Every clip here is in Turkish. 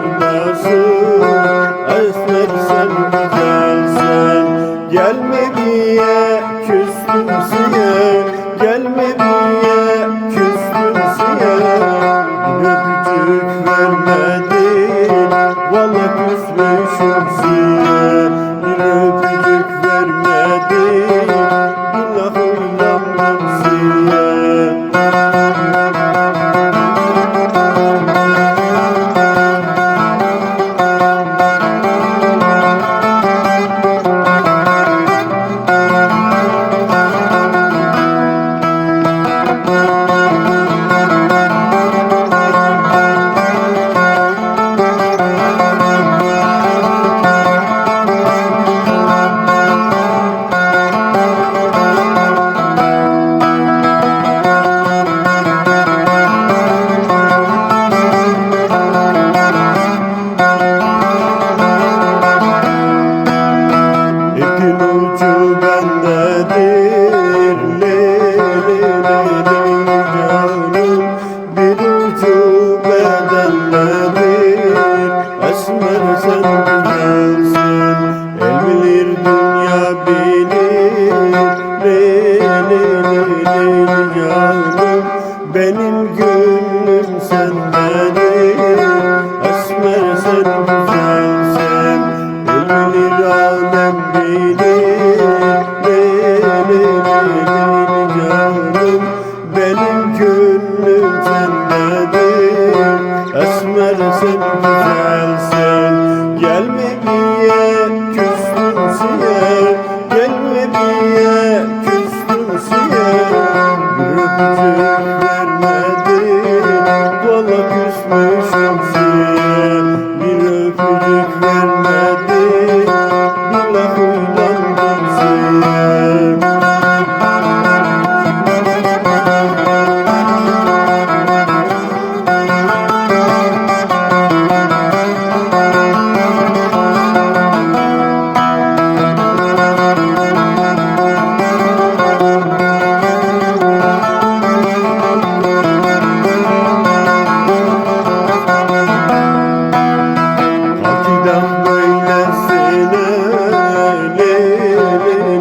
bazı Esmer sen güzelsen. Gelme diye küstüm siye Gelme diye küstüm siye Bir öpücük vermedin Valla küsmüşüm siye gönlüm sendedir Esmer sen güzelsin El bilir alem bilir leyli canım? Benim gönlüm sendedir Esmer sen güzelsin Bir öpücük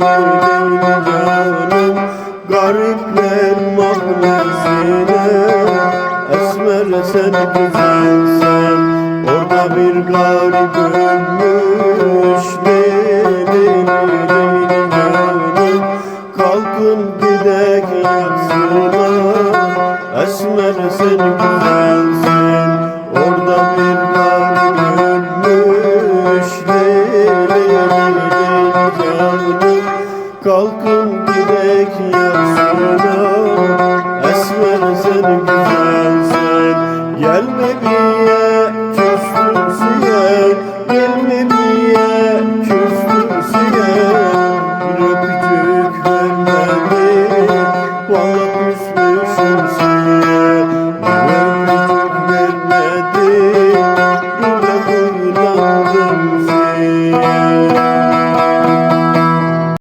Leyli canım Garipler mahallesine. Esmer sen güzelsen Orada bir garip ölmüş leyli canım Kalkın gidek yatsına Esmer sen güzelsin Orada bir Thank you.